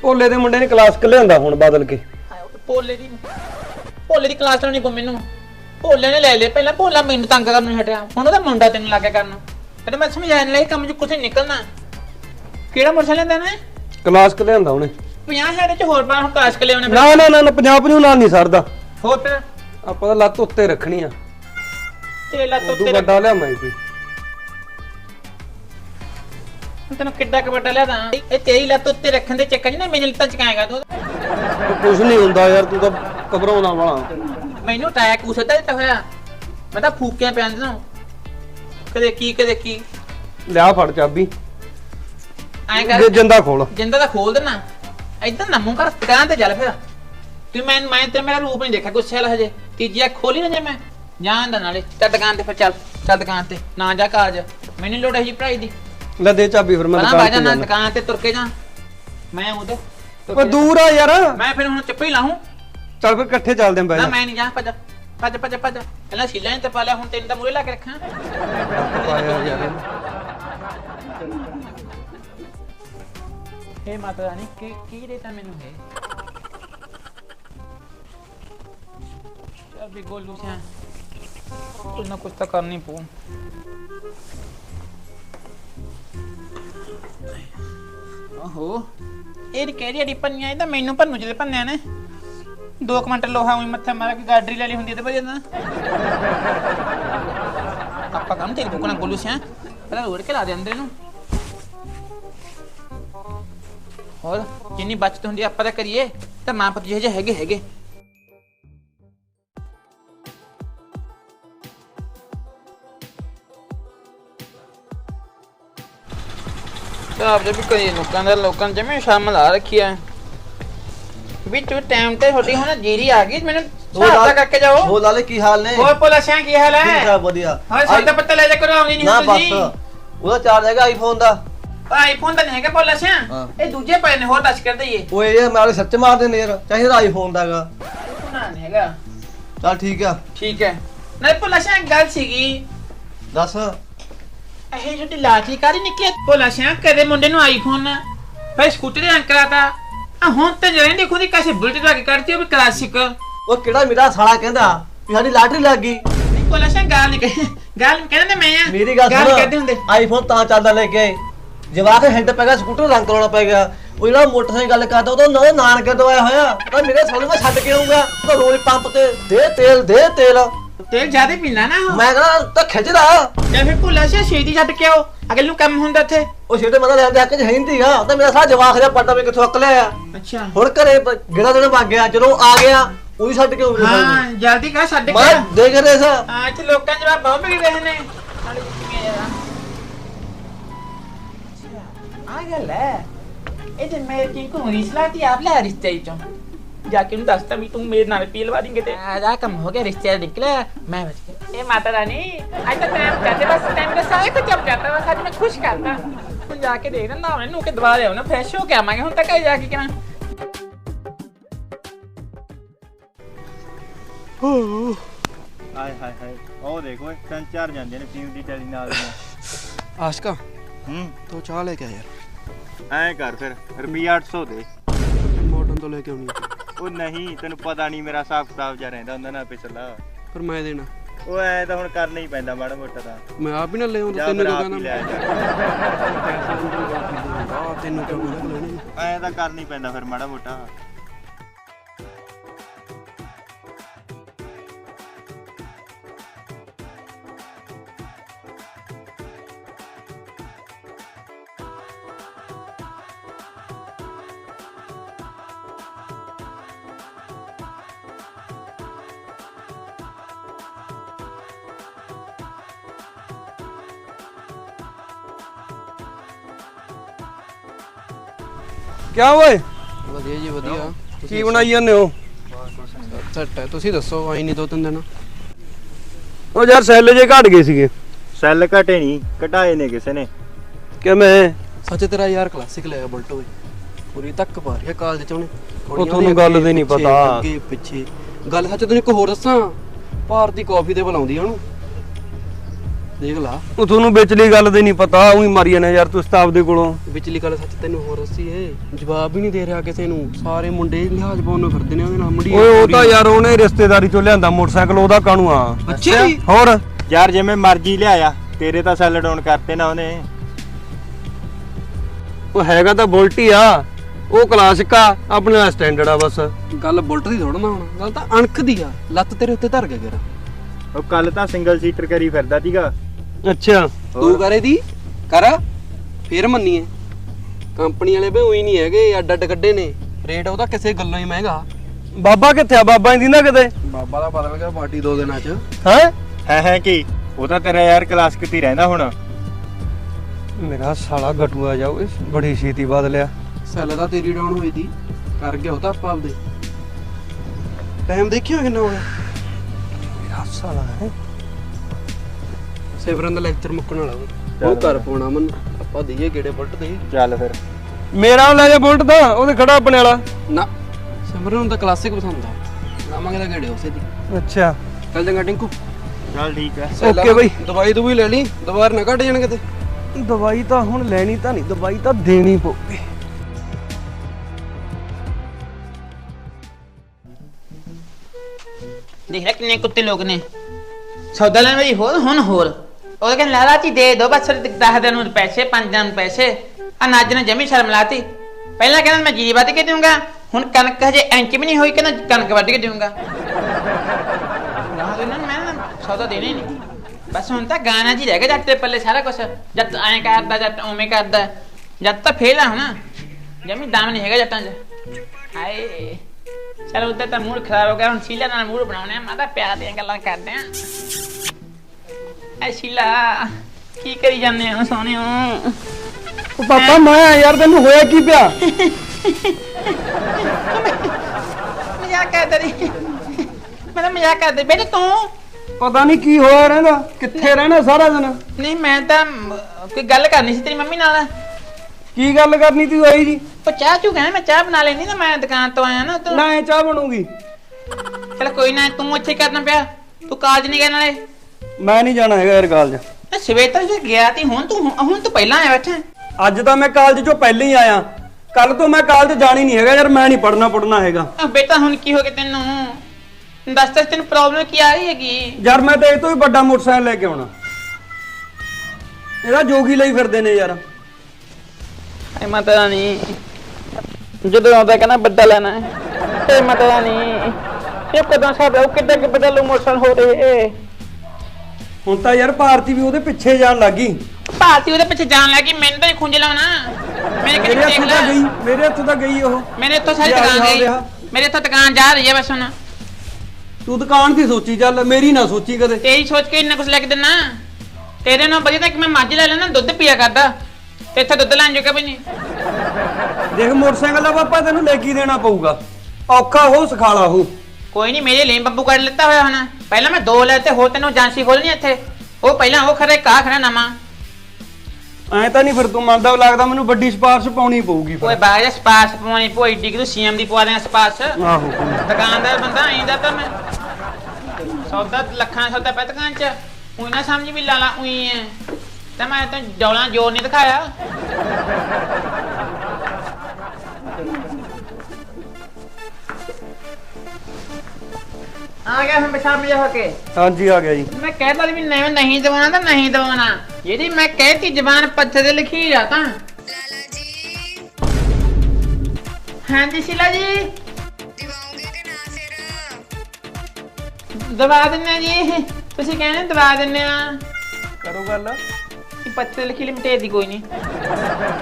ਭੋਲੇ ਦੇ ਮੁੰਡੇ ਨੇ ਕਲਾਸ ਕ ਲਿਆਂਦਾ ਹੁਣ ਬਦਲ ਕੇ। ਹਾਏ ਉਹ ਭੋਲੇ ਦੀ ਭੋਲੇ ਦੀ ਕਲਾਸ ਲਾਉਣੀ ਪਊ ਮੈਨੂੰ। ਭੋਲੇ ਨੇ ਲੈ ਲਏ ਪਹਿਲਾਂ ਭੋਲਾ ਮੈਨੂੰ ਤੰਗ ਕਰਨ ਨੂੰ ਹਟਿਆ ਹੁਣ ਉਹਦਾ ਮੁੰਡਾ ਤੈਨੂੰ ਲੱਗ ਗਿਆ ਕਰਨ। ਤੈਨੂੰ ਮੈਂ ਸਮਝਾਇਆ ਨਹੀਂ ਕੰਮ ਚ ਕੁਝ ਨਿਕਲਣਾ। ਕਿਹੜਾ ਮੋਟਰਸਾਈਕਲ ਲੈਂਦਾ ਨੇ ਕਲਾਸ ਕ ਲਿਆਂਦਾ ਉਹਨੇ। 50 ਹਜ਼ਾਰ ਚ ਹੋਰ ਹੁਣ ਕਾਸ਼ ਕੇ ਲਿਆਉਣੇ ਨਾ ਨਾ ਨਾ ਨਾ, ਪੰਜਾਹ ਪੰਜਾਹ ਨਾਲ ਨਹੀਂ ਸਰਦਾ। ਹੋਰ ਫਿਰ? ਆਪਾਂ ਤਾਂ ਲੱਤ ਉੱਤੇ ਰੱਖਣੀ ਆ। ਤੇਰੇ ਲੱਤ ਉਦੋਂ ਉੱਤੇ ਵੱਡਾ ਲਿਆ ਮੈਂ ਕੋਈ ਤੈਨੂੰ ਕਿੱਡਾ ਕੁ ਵੱਡਾ ਲਿਆਦਾ? ਇਹ ਤੇਰੀ ਲੱਤ ਉੱਤੇ ਰੱਖਣ ਦੇ ਚੱਕਰ 'ਚ ਨਾ ਮੈਨੂੰ ਲੱਤਾਂ ਚਕਾਏਗਾ ਤੂੰ। ਕੁਝ ਨਹੀਂ ਹੁੰਦਾ ਯਾਰ ਤੂੰ ਤਾਂ ਘਬਰਾਉਣਾ ਵਾਲਾ। ਮੈਨੂੰ ਟੈਕ ਉਸਦਾ ਦਿੱਤਾ ਹੋਇਆ ਮੈਂ ਤਾਂ ਫੂਕਿਆ ਪਿਆ ਨੂੰ ਕਦੇ ਕੀ ਕਦੇ ਕੀ ਲਿਆ ਫੜ ਚਾਬੀ ਐਂ ਜੇ ਕਰ ਜਿੰਦਾ ਖੋਲ ਜਿੰਦਾ ਤਾਂ ਖੋਲ ਦੇਣਾ ਇਦਾਂ ਨਾ ਮੂੰਹ ਕਰ ਦੁਕਾਨ ਤੇ ਚੱਲ ਫਿਰ ਤੂੰ ਮੈਂ ਮੈਂ ਤੇ ਮੇਰਾ ਰੂਪ ਨਹੀਂ ਦੇਖਿਆ ਗੁੱਸੇ ਵਾਲਾ ਹਜੇ ਤੀਜੀ ਅੱਖ ਖੋਲੀ ਨਾ ਜੇ ਮੈਂ ਜਾਣ ਦਾ ਨਾਲੇ ਚੱਲ ਦੁਕਾਨ ਤੇ ਫਿਰ ਚੱਲ ਚੱਲ ਦੁਕਾਨ ਤੇ ਨਾ ਜਾ ਕਾਜ ਮੈਨੂੰ ਲੋੜ ਹੈ ਜੀ ਪੜਾਈ ਦੀ ਲੈ ਦੇ ਚਾਬੀ ਫਿਰ ਮੈਂ ਦੁਕਾਨ ਤੇ ਜਾਣਾ ਦੁਕਾਨ ਤੇ ਤੁਰ ਕੇ ਜਾ ਮੈਂ ਉਹਦੇ ਕੇ ਦੂਰ ਆ ਯਾਰ ਜਾ। ਮੈਂ ਫਿਰ ਹੁਣ ਚੱਪੀ ਲਾਹੂੰ ਚੱਲ ਫਿਰ ਇਕੱਠੇ ਚੱਲਦੇ ਆਂ ਬੈ ਨਾ ਮੈਂ ਨਹੀਂ ਜਾ ਭੱਜ ਭੱਜ ਭੱਜ ਭੱਜ। ਪਹਿਲਾਂ ਸ਼ੀਲਾ ਨੇ ਤੇ ਪਾ ਲਿਆ ਹੁਣ ਤੈਨੂੰ ਤਾਂ ਮੂਰੇ ਲਾ ਕੇ ਰੱਖਾਂ ਹੇ ਮਾਤਾ ਰਾਣੀ ਕੀ ਕੀ ਦੇਤਾ ਮੈਨੂੰ ਹੈ? ਚੱਲ ਵੀ ਗੋਲੂ ਸਿਆ। ਕੁਝ ਨਾ ਕੁਝ ਤਾਂ ਕਰਨੀ ਪਊ। ਓਹੋ ਇਹ ਕਿਹੜੀ ਅੜੀ ਪੰਨੀਆਂ ਇਹ ਤਾਂ ਮੈਨੂੰ ਭੰਨੂ ਜਿਹੜੇ ਭੰਨਿਆ ਨੇ। 2 ਮਿੰਟ ਲੋਹਾ ਉਹੀ ਮੱਥੇ ਮਾਰ ਕੇ ਗਾਡਰੀ ਲੈ ਲਈ ਹੁੰਦੀ ਤੇ ਵਧੀਆ ਨਾ ਆਪਾਂ ਕੰਮ ਤੇਰੀ ਬੁਕਣਾ ਗੋਲੂ ਸਿਆ, ਪਹਿਲਾਂ ਰੋੜ ਕੇ ਲਾ ਦੇ ਅੰਦਰ ਨੂੰ ਹੋਰ, ਜਿੰਨੀ ਬਚਤ ਹੁੰਦੀ ਆਪਾਂ ਤਾਂ ਕਰੀਏ, ਤਾਂ ਮਾਂ ਪੁੱਤ ਜਿਹੇ ਜਿਹੇ ਹੈਗੇ ਹੈਗੇ। ਆਪ ਦੇ ਵੀ ਕਈ ਲੋਕਾਂ ਦਾ ਲੋਕਾਂ ਨੇ ਜਿਵੇਂ ਸ਼ਾਮਲ ਆ ਰੱਖੀ ਆ। ਵੀ ਤੂੰ ਟਾਈਮ ਤੇ ਤੁਹਾਡੀ ਹੁਣ ਜੀਰੀ ਆ ਗਈ ਮੈਨੂੰ ਸਾਫਾ ਕਰਕੇ ਜਾਓ। ਹੋ ਲਾਲੇ ਕੀ ਹਾਲ ਨੇ? ਹੋਰ ਪੋਲਾ ਸਿਆ ਕੀ ਹਾਲ ਠੀਕ ਹੈ? ਠਾਕ ਵਧੀਆ। ਹਾਂ ਸਾਡਾ ਪੱਤਾ ਲੈ ਜਾ ਕਰੋ ਆਉਂਦੀ ਨਹੀਂ ਨਾ ਬਸ। ਤੁਸੀਂ ਉਹਦਾ ਚਾਰਜ ਹੈਗਾ ਆਈਫੋਨ ਦਾ। ਆਈਫੋਨ ਤਾਂ ਨਹੀਂ ਹੈਗਾ ਪੋਲਾ ਸਿਆ। ਹਾਂ। ਇਹ ਦੂਜੇ ਪਏ ਨੇ ਹੋਰ ਦੱਸ ਕਰ ਦਈਏ। ਉਹ ਇਹ ਮਾਰੇ ਸੱਚ ਮਾਰਦੇ ਨੇ ਯਾਰ। ਚਾਹੀਦਾ ਆਈਫੋਨ ਦਾ ਹੈਗਾ। ਨਾ ਨਹੀਂ ਹੈਗਾ। ਚੱਲ ਠੀਕ ਆ। ਠੀਕ ਹੈ। ਨਾ ਪੋਲਾ ਸਿਆ ਗੱਲ ਸੀਗੀ। ਦੱਸ। ਇਹ ਜਿਹੜੀ ਲਾਠੀ ਕਾਰੀ ਨਿਕਲੀ ਭੋਲਾ ਸਿਆ ਕਦੇ ਮੁੰਡੇ ਨੂੰ ਆਈਫੋਨ ਫਿਰ ਸਕੂਟਰ ਦੇ ਆ ਹੁਣ ਤੇ ਜਿਹੜੇ ਦੇਖੋ ਦੀ ਕਾਸੇ ਬੁਲਟ ਲਾ ਕੇ ਕੱਢਤੀ ਉਹ ਵੀ ਕਲਾਸਿਕ ਉਹ ਕਿਹੜਾ ਮੇਰਾ ਸਾਲਾ ਕਹਿੰਦਾ ਵੀ ਸਾਡੀ ਲਾਟਰੀ ਲੱਗ ਗਈ। ਨਹੀਂ ਭੋਲਾ ਸਿਆ ਗੱਲ ਨਹੀਂ ਕਹਿ- ਗੱਲ ਨਹੀਂ ਕਹਿੰਦੇ ਮੈਂ ਆ। ਮੇਰੀ ਗੱਲ ਗੱਲ ਸੁਣ। ਹੁੰਦੇ। ਆਈਫੋਨ ਤਾਂ ਚੱਲਦਾ ਲੈ ਕੇ ਆਏ ਜਵਾਕ ਹੈਂਡ ਪੈ ਗਿਆ ਸਕੂਟਰ ਰੰਗ ਕਰਾਉਣਾ ਪੈ ਗਿਆ। ਉਹ ਜਿਹੜਾ ਮੋਟਰਸਾਈਕਲ ਗੱਲ ਕਰਦਾ ਉਹ ਤਾਂ ਨਾ ਨਾਨਕੇ ਤੋਂ ਆਇਆ ਹੋਇਆ। ਤਾਂ ਮੇਰੇ ਸਾਲੇ ਮੈਂ ਛੱਡ ਕੇ ਆਉਂਗਾ ਉਹ ਤਾਂ ਰੋਜ਼ ਪੰਪ ਤੇ ਦੇ ਤੇਲ ਦੇ ਤੇਲ। ਤੇਲ ਜ਼ਿਆਦਾ ਪੀਣਾ ਨਾ ਉਹ। ਮੈਂ ਕਹਿੰਦਾ ਤਾਂ ਖਿੱਚਦਾ ਜਾਂ ਫਿਰ ਭੋਲਾ ਸਿਆ ਛੇਤੀ ਛੱਡ ਕੇ ਆਓ। ਅਗਲੇ ਨੂੰ ਕੰਮ ਹੁੰਦਾ ਇੱਥੇ ਉਹ ਛੇਟੇ ਮਤਲਬ ਲੈਂਦੇ ਹੱਕ ਚ ਹੈ ਨਹੀਂ ਸੀਗਾ। ਉਹ ਤਾਂ ਮੇਰਾ ਸਾਲਾ ਜਵਾਕ ਜਿਹਾ ਪੜਦਾ ਵੀ ਕਿੱਥੋਂ ਅਕਲ ਲਿਆ ਅੱਛਾ। ਹੁਣ ਘਰੇ ਪ- ਗਿੜਾ ਦੇਣ ਵਗ ਗਿਆ। ਜਦੋਂ ਆ ਗਿਆ ਉਹੀ ਛੱਡ ਕੇ ਆਉਂਗਾ ਹਾਂ ਜਲਦੀ ਕਰ ਛੱਡ ਕੇ ਮੈਂ ਆ। ਦੇਖ ਰਹੇ ਸਾਂ। ਹਾਂ ਇੱਥੇ ਲੋਕਾਂ ਜਵਾਬ ਬਹੁਤ ਮਿਲ ਰਹੇ ਨੇ। ਨਾਲੇ ਜਿੱਤੀਆਂ ਯਾਰ ਆ ਗੱਲ ਹੈ ਇਹ ਤੇ ਮੈਂ ਕੀ ਕੋ ਰਿਸ਼ਤਾ ਤੀ ਆਪ ਲੈ ਰਿਸ਼ਤੇ ਚੋਂ ਜਾ ਕੇ ਉਹਨੂੰ ਦੱਸਤਾ ਵੀ ਤੂੰ ਮੇਰੇ ਨਾਲ ਪੀ ਲਵਾ ਦੇਂਗੇ ਤੇ ਆ ਕੰਮ ਹੋ ਗਿਆ ਰਿਸ਼ਤੇ ਨਿਕਲਿਆ ਮੈਂ ਬਚ ਗਿਆ। ਇਹ ਮਾਤਾ ਰਾਣੀ ਅੱਜ ਤਾਂ ਟਾਈਮ ਜਾਂਦੇ ਬਸ ਟਾਈਮ ਦੇ ਸਾਰੇ ਕੁਝ ਚੱਪ ਜਾਂਦਾ ਬਸ ਅੱਜ ਮੈਂ ਖੁਸ਼ ਕਰਦਾ ਹੁਣ ਜਾ ਕੇ ਦੇਖਦਾ ਨਾ ਉਹਨੇ ਨੂੰ ਕੇ ਦੁਬਾਰਾ ਆਉਣਾ ਫਰੈਸ਼ ਹੋ ਕੇ ਆਵਾਂਗੇ ਹੁਣ ਤੱਕ ਜਾ ਕੇ ਕਿਵੇਂ ਹਾਏ ਹਾਏ ਹਾਏ ਉਹ ਦੇਖੋ ਇਹ ਤਿੰਨ ਚਾਰ ਜਾਂਦੇ ਨੇ ਟੀਮ ਦੀ ਟੈਲੀ ਨਾਲ ਦੀਆਂ। ਆਸ਼ਕਾ ਹੂੰ। ਤੋ ਚਾਹ ਲੈ ਕੇ ਆ ਯਾਰ। ਐਂ ਕਰ ਫਿਰ ਰੁਪਈਆ 800 ਦੇ। ਮਾਡਰਨ ਤੋਂ ਲੈ ਕੇ ਆਉਣੀ। ਉਹ ਨਹੀਂ ਤੈਨੂੰ ਪਤਾ ਨਹੀਂ ਮੇਰਾ ਹਿਸਾਬ ਕਿਤਾਬ ਜਾ ਰਹਿੰਦਾ ਉਹਨਾਂ ਨਾਲ ਪਿਛਲਾ ਪਰ ਮੈਂ ਦੇਣਾ। ਉਹ ਐ ਤਾਂ ਹੁਣ ਕਰਨਾ ਹੀ ਪੈਂਦਾ ਮਾੜਾ ਮੋਟਾ ਤਾਂ। ਮੈਂ ਆਪ ਹੀ ਨਾ ਲੈ ਆਉਂਦਾ ਤੈਨੂੰ ਫਿਰ ਕਿਉਂ ਕਹਿੰਦਾ ਤੈਨੂੰ ਕਿਉਂ ਕਹਿੰਦਾ ਐ ਤਾਂ ਕਰਨਾ ਹੀ ਪੈਂਦਾ ਫਿਰ ਮਾੜਾ ਮੋਟਾ। ਕਿਆ ਓਏ? ਵਧੀਆ ਜੀ ਵਧੀਆ। ਕੀ ਬਣਾਈ ਜਾਂਦੇ ਹੋ? ਸੈੱਟ ਹੈ ਤੁਸੀਂ ਦੱਸੋ ਆਈ ਨਹੀਂ ਦੋ ਤਿੰਨ ਦਿਨ। ਉਹ ਯਾਰ ਸੈੱਲ ਜੇ ਘਟ ਗਏ ਸੀਗੇ। ਸੈੱਲ ਘਟੇ ਨਹੀਂ ਘਟਾਏ ਨੇ ਕਿਸੇ ਨੇ। ਕਿਵੇਂ? ਸੱਚ ਤੇਰਾ ਯਾਰ ਕਲਾਸਿਕ ਲੈ ਬਲਟੋ ਓਏ। ਪੂਰੀ ਤੱਕ ਪਾ ਰਿਹਾ ਕਾਲਜ ਚ ਉਹਨੇ ਉਹ ਤੁਹਾਨੂੰ ਗੱਲ ਦੀ ਨਹੀਂ ਪਤਾ। ਅੱਗੇ ਪਿੱਛੇ। ਗੱਲ ਸੱਚ ਤੈਨੂੰ ਇੱਕ ਹੋਰ ਦੱਸਾਂ? ਭਾਰਤੀ ਕਾਫੀ ਤੇ ਬੁਲਾਉਂਦੀ ਆ ਉਹਨੂੰ। ਦੇਖ ਲਾ। ਉਹ ਤੁਹਾਨੂੰ ਵਿਚਲੀ ਗੱਲ ਦੇ ਨਹੀਂ ਪਤਾ ਉਹੀ ਮਾਰੀ ਨੇ ਯਾਰ ਤੂੰ ਸਤਾਬ ਦੇ ਕੋਲੋਂ। ਵਿਚਲੀ ਗੱਲ ਸੱਚ ਤੈਨੂੰ ਹੋਰ ਦੱਸੀ ਏ ਜਵਾਬ ਵੀ ਨਹੀਂ ਦੇ ਰਿਹਾ ਕਿਸੇ ਨੂੰ। ਸਾਰੇ ਮੁੰਡੇ ਲਿਹਾਜ਼ ਪਾਉਣ ਨੂੰ ਫਿਰਦੇ ਨੇ ਉਹਦੇ ਨਾਲ ਮੰਡੀ ਓਏ ਉਹ ਤਾਂ ਯਾਰ ਉਹਨੇ ਰਿਸ਼ਤੇਦਾਰੀ ਚੋਂ ਲਿਆਂਦਾ ਮੋਟਰਸਾਈਕਲ ਉਹਦਾ ਕਾਹਨੂੰ ਆ? ਅੱਛਾ ਜੀ। ਹੋਰ? ਯਾਰ ਜਿਵੇਂ ਮਰਜ਼ੀ ਲਿਆਇਆ ਤੇਰੇ ਤਾਂ ਸੈੱਲ ਡਾਊਨ ਕਰਤੇ ਨਾ ਉਹਨੇ। ਉਹ ਹੈਗਾ ਤਾਂ ਬੁਲਟ ਹੀ ਆ ਉਹ ਕਲਾਸਿਕ ਆ ਆਪਣਾ ਸਟੈਂਡਰਡ ਆ ਬਸ। ਗੱਲ ਬੁਲਟ ਦੀ ਥੋੜਾ ਨਾ ਹੁਣ ਗੱਲ ਤਾਂ ਅਣਖ ਦੀ ਆ ਲੱਤ ਤੇਰੇ ਉੱਤੇ ਧਰ ਗਿਆ ਗੇਰਾ ਉਹ ਕੱਲ ਤਾਂ ਸਿੰਗਲ ਸੀਟਰ ਕਰੀ ਫਿਰਦਾ ਸੀਗਾ। ਅੱਛਾ। ਤੂੰ ਕਰੇ ਦੀ ਕਰ। ਫੇਰ ਮੰਨੀਏ। ਕੰਪਨੀ ਵਾਲੇ ਵੀ ਉਹੀ ਨਹੀਂ ਹੈਗੇ ਅੱਡ ਅੱਡ ਕੱਢੇ ਨੇ। ਰੇਟ ਉਹਦਾ ਕਿਸੇ ਗੱਲੋਂ ਹੀ ਮਹਿੰਗਾ। ਬਾਬਾ ਕਿੱਥੇ ਆ? ਬਾਬਾ ਨਹੀਂ ਦਿੰਦਾ ਕਿਤੇ? ਬਾਬਾ ਦਾ ਪਤਾ ਲੱਗਾ ਪਾਰਟੀ ਦੋ ਦਿਨਾਂ ਚ। ਹੈ? ਹੈ ਹੈ ਕੀ? ਉਹ ਤਾਂ ਤੇਰਾ ਯਾਰ ਕਲਾਸਿਕ ਤੇ ਹੀ ਰਹਿੰਦਾ ਹੁਣ। ਮੇਰਾ ਸਾਲਾ ਗਟੂਆ ਜਾਓ ਇਹ ਬੜੀ ਛੇਤੀ ਬਦਲਿਆ। ਸੈੱਲ ਤਾਂ ਤੇਰੀ ਡਾਊਨ ਹੋਈ ਦੀ। ਕਰ ਗਿਆ ਉਹ ਤਾਂ ਆਪਾਂ ਆਪਦੇ। ਟਾਈਮ ਦੇਖਿਓ ਕਿੰਨਾ ਹੋਇਆ? ਮੇਰਾ ਸਾਲਾ ਹੈ। ਸਿਵਰਨ ਦਾ ਲੈਕਚਰ ਮੁੱਕਣ ਵਾਲਾ ਵਾ। ਉਹ ਕਰ ਪਾਉਣਾ ਮਨ ਆਪਾਂ ਦਈਏ ਗੇੜੇ ਬੁਲਟ ਦੇ ਚੱਲ ਫਿਰ। ਮੇਰਾ ਲੈ ਜਾ ਬੁਲਟ ਤਾਂ ਉਹਦੇ ਖੜਾ ਆਪਣੇ ਵਾਲਾ। ਨਾ ਸਿਮਰਨ ਨੂੰ ਤਾਂ ਕਲਾਸਿਕ ਪਸੰਦ ਆ। ਲਾਵਾਂਗੇ ਤਾਂ ਗੇੜੇ ਉਸੇ ਦੀ। ਅੱਛਾ। ਚੱਲ ਜਾਂਗਾ ਟਿੰਕੂ। ਚੱਲ ਠੀਕ ਹੈ ਓਕੇ ਬਈ। ਦਵਾਈ ਦੂਈ ਲੈ ਲਈ ਦੁਬਾਰਾ ਨਾ ਕੱਢ ਜਾਣ ਕਿਤੇ। ਦਵਾਈ ਤਾਂ ਹੁਣ ਲੈਣੀ ਤਾਂ ਨਹੀਂ ਦਵਾਈ ਤਾਂ ਦੇਣੀ ਪਊਗੀ। ਦੇਖ ਲੈ ਕਿੰਨੇ ਕੁੱਤੇ ਲੋਕ ਨੇ। ਸੌਦਾ ਲੈਣ ਵਾਲੀ ਹੋਰ ਹੁਣ ਹੋਰ। ਉਹ ਕਹਿੰਦੇ ਲਾਲਾ ਜੀ, ਦੇ ਦੋ ਬਸ ਦਸ ਦਿਨ ਨੂੰ ਪੈਸੇ, ਪੰਜ ਦਿਨ ਨੂੰ ਪੈਸੇ। ਆ ਨਾਜ ਨੇ ਜਮੀ ਸ਼ਰਮ ਲਾਤੀ। ਪਹਿਲਾਂ ਕਹਿੰਦਾ ਮੈਂ ਜੀਰੀ ਵੱਧ ਕੇ ਦੇਵਾਂਗਾ ਹੁਣ ਕਣਕ ਹਜੇ ਇੰਚ ਵੀ ਨਹੀਂ ਹੋਈ, ਕਹਿੰਦਾ ਕਣਕ ਵੱਢ ਕੇ ਦੇਵਾਂਗਾ ਗਾਹ ਇਹਨਾਂ ਮੈਂ ਨਾ ਸੌਦਾ ਦੇਣਾ ਹੀ ਨਹੀਂ। ਬਸ ਹੁਣ ਤਾਂ ਗਾਣਾ ਜੀ ਰਹਿ ਗਿਆ ਜੱਟ ਦੇ ਪੱਲੇ ਸਾਰਾ ਕੁਝ ਜੱਟ ਐਂ ਕਰਦਾ ਜੱਟ ਉਵੇਂ ਕਰਦਾ। ਜੱਟ ਤਾਂ ਫੇਲ ਆ ਹੁਣ। ਜਮੀ ਦਾਮ ਨਹੀਂ ਹੈਗਾ ਜੱਟਾਂ 'ਚ। ਹਾਏ, ਚਲ ਉੱਤੇ ਤਾਂ ਮੂਡ ਖਰਾਬ ਹੋ ਗਿਆ, ਹੁਣ ਸ਼ੀਲਾ ਨਾਲ ਮੂਡ ਬਣਾਉਣੇ ਆ। ਮੈਂ ਤਾਂ ਪਿਆਰ ਦੀਆਂ ਗੱਲਾਂ ਕਰਦੇ ਆ। ਐ ਸ਼ੀਲਾ ਕੀ ਕਰੀ ਜਾਂਦੇ ਹੋ ਸੋਹਣਿਓ? ਉਹ ਪਾਪਾ ਮੈਂ ਯਾਰ ਤੈਨੂੰ ਹੋਇਆ ਕੀ ਪਿਆ? ਮਜ਼ਾਕ ਕਰਦਾ ਮੈਂ ਤਾਂ ਮਜ਼ਾਕ ਕਰਦੇ। ਬੇਟੇ ਤੂੰ? ਪਤਾ ਨਹੀਂ ਕੀ ਹੋਇਆ ਰਹਿੰਦਾ ਕਿੱਥੇ ਰਹਿਣਾ ਸਾਰਾ ਦਿਨ? ਨਹੀਂ ਮੈਂ ਤਾਂ ਕੋਈ ਗੱਲ ਕਰਨੀ ਸੀ ਤੇਰੀ ਮੰਮੀ ਨਾਲ। ਕੀ ਗੱਲ ਕਰਨੀ ਤੀ ਆਈ ਜੀ? ਉਹ ਚਾਹ ਚੂ ਕਹਿੰਦਾ ਮੈਂ ਚਾਹ ਬਣਾ ਲੈਣੀ ਨਾ ਮੈਂ ਦੁਕਾਨ ਤੋਂ ਆਇਆ ਨਾ ਤੂੰ। ਨਾ ਇਹ ਚਾਹ ਬਣੂਗੀ। ਚਲ ਕੋਈ ਨਾ ਤੂੰ ਇੱਥੇ ਕਰਨਾ ਪਿਆ। ਤੂੰ ਕਾਲਜ ਨਹੀਂ ਕਰਨ ਵਾਲੇ ਮੈਂ ਨਹੀਂ ਜਾਣਾ ਹੈਗਾ ਯਾਰ ਕਾਲਜ। ਸਵੇਰ ਤੱਕ ਜੇ ਗਿਆ ਤੀ ਹੁਣ ਤੂੰ ਹੁਣ ਤੂੰ ਪਹਿਲਾਂ ਆਇਆ ਬੈਠਾ। ਅੱਜ ਤਾਂ ਮੈਂ ਕਾਲਜ ਚੋਂ ਪਹਿਲਾਂ ਹੀ ਆਇਆ। ਕੱਲ ਤੋਂ ਮੈਂ ਕਾਲਜ ਜਾਣੀ ਨਹੀਂ ਹੈਗਾ ਯਾਰ ਮੈਂ ਨਹੀਂ ਪੜਨਾ ਪੜਨਾ ਹੈਗਾ। ਆ ਬੇਟਾ ਹੁਣ ਕੀ ਹੋ ਗਿਆ ਤੈਨੂੰ? ਦੱਸ ਦੱਸ ਤੈਨੂੰ ਪ੍ਰੋਬਲਮ ਕੀ ਆ ਰਹੀ ਹੈਗੀ? ਯਾਰ ਮੈਂ ਤਾਂ ਇਹ ਤੋਂ ਵੀ ਵੱਡਾ ਮੋਟਰਸਾਈਕਲ ਲੈ ਕੇ ਆਉਣਾ। ਇਹਦਾ ਜੋਗੀ ਲਈ ਫਿਰਦੇ ਨੇ ਯਾਰ। ਐ ਮਾਤਾ ਰਾਣੀ ਜਦੋਂ ਆਉਂਦਾ ਕਹਿੰਦਾ ਵੱਡਾ ਲੈਣਾ ਐ ਮਾਤਾ ਰਾਣੀ ਇਹ ਕਦੋਂ ਸਾਹਿਬ ਉਹ ਕਿੱਦਾਂ ਕਿ ਵੱਡਾ ਲੋ ਮੋਸ਼ਨ ਹੋ ਰਹੇ ਹੁਣ ਤਾਂ ਯਾਰ ਭਾਰਤੀ ਵੀ ਉਹਦੇ ਪਿੱਛੇ ਜਾਣ ਲੱਗੀ ਭਾਰਤੀ ਉਹਦੇ ਪਿੱਛੇ ਜਾਣ ਲੱਗੀ ਮੈਨੂੰ ਤਾਂ ਖੁੰਝ ਲਾਉਣਾ। ਮੇਰੇ ਮੇਰੇ ਕਿਹੜੇ ਦੇਖ ਹੱਥੋਂ ਲੈ। ਤਾਂ ਗਈ ਮੇਰੇ ਹੱਥੋਂ ਤਾਂ ਗਈ ਉਹ। ਮੇਰੇ ਇੱਥੋਂ ਸਾਰੀ ਦੁਕਾਨ ਗਈ। ਮੇਰੇ ਇੱਥੋਂ ਦੁਕਾਨ ਜਾ ਰਹੀ ਹੈ ਬਸ ਹੁਣ। ਤੂੰ ਦੁਕਾਨ ਦੀ ਸੋਚੀ ਚੱਲ ਮੇਰੀ ਨਾ ਸੋਚੀ ਕਦੇ। ਤੇਰੀ ਸੋਚ ਕੇ ਇੰਨਾ ਕੁਝ ਲੈ ਕੇ ਦੇਣਾ ਤੇਰੇ ਨਾਲ ਵਧੀਆ ਤਾਂ ਕਿ ਮੈਂ ਮੱਝ ਲੈ ਲੈਣਾ ਦੁੱਧ ਪੀਆ ਕਰਦਾ। ਤੇ ਇੱਥੇ ਦੁੱਧ ਲੈਣ ਜੋਗਾ ਵੀ ਨਹੀਂ। ਦੇਖ ਮੋਟਰਸਾਈਕਲ ਦਾ ਪਾਪਾ ਤੈਨੂੰ ਲੈ ਕੇ ਹੀ ਦੇਣਾ ਪਊਗਾ। ਔਖਾ ਹੋ ਸਖਾਲਾ ਹੋ। ਕੋਈ ਨਹੀਂ ਮੇਰੇ ਲਈ ਬੱਬੂ ਕੱਢ ਲੈਤਾ ਹੋਇਆ ਹਨਾ ਪਹਿਲਾਂ ਮੈਂ ਦੋ ਲੈ ਤੇ ਹੋਰ ਤੈਨੂੰ ਏਜੰਸੀ ਖੋਲਣੀ ਇੱਥੇ। ਉਹ ਪਹਿਲਾਂ ਉਹ ਖਰੇ ਕਾ ਖੜਾ ਨਵਾਂ। ਐ ਤਾਂ ਨਹੀਂ ਫਿਰ ਤੂੰ ਮੰਨਦਾ ਲੱਗਦਾ ਮੈਨੂੰ ਵੱਡੀ ਸਪਾਰਸ਼ ਪਾਉਣੀ ਪਊਗੀ ਓਏ ਬਾਗ ਸਪਾਸ ਪਵਾਉਣੀ ਭੋਈ ਡਿੱਗ ਤੂੰ ਸੀਐਮ ਦੀ ਪਵਾ ਦੇਣਾ ਸਪਾਸ ਆਹੋ। ਦੁਕਾਨਦਾਰ ਬੰਦਾ ਆਈਂਦਾ ਤਾਂ ਮੈਂ। ਸੌਦਾ ਲੱਖਾਂ ਦਾ ਸੌਦਾ ਪੈ ਦੁਕਾਨ ਚ। ਉਹੀ ਨਾ ਸਮਝ ਵੀ ਲਾਲਾ ਉਹੀ ਹੈ ਤਾਂ ਮੈਂ ਤਾਂ ਜੌਲਾਂ ਜੋਰ ਨਹੀਂ ਦਿਖਾਇਆ। ਆ ਗਿਆ ਹੁਣ ਪਿਸ਼ਾਬ ਜਿਹਾ ਹੋ ਕੇ। ਹਾਂਜੀ ਆ ਗਿਆ ਜੀ। ਮੈਂ ਕਹਿਤਾ ਵੀ ਨਹੀਂ ਨਹੀਂ ਦਵਾਉਣਾ ਤਾਂ ਨਹੀਂ ਦਵਾਉਣਾ। ਜਿਹੜੀ ਮੈਂ ਕਹਿਤੀ ਜ਼ਬਾਨ ਪੱਥਰ ਤੇ ਲਿਖੀ ਜਾਤਾ ਲਾਲਾ ਜੀ ਹਾਂਜੀ ਸ਼ੀਲਾ ਜੀ। ਦਿਵਾਉਂਗੇ ਕਿ ਨਾ ਫਿਰ ਦਵਾ ਦਿੰਨੇ ਜੀ ਤੁਸੀਂ ਕਹਿੰਦੇ ਦਵਾ ਦਿੰਨੇ ਆ। ਕਰੋ ਗੱਲ। ਕਿ ਪੱਤੇ ਲਿਖੀ ਲਿਮਟੇ ਦੀ ਕੋਈ ਨਹੀਂ।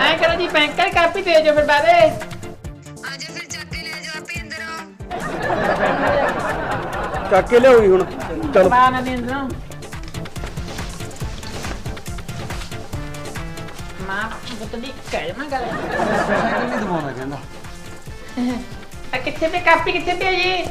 ਐ ਕਰੋ ਜੀ ਬੈਂਕ ਕਾਲ ਕਾਪੀ ਦੇ ਜੋ ਫਿਰ ਬਾਰੇ ਆਜਾ ਫਿਰ ਚੱਕ ਕੇ ਲੈ ਜਾਓ ਆਪੇ ਅੰਦਰੋਂ ਚੱਕ ਕੇ ਲਿਆਉਈ ਹੁਣ। ਚਲ। ਮਾਨ ਦੇ ਅੰਦਰੋਂ। ਮਾਂ ਬੁੱਤਲੀ ਕਹਿ ਮੈਂ ਗੱਲ ਨਹੀਂ ਦਵਾਉਣਾ ਕਹਿੰਦਾ। ਆ ਕਿੱਥੇ ਪੇ ਕਾਪੀ ਕਿੱਥੇ ਪਈ ਜੀ?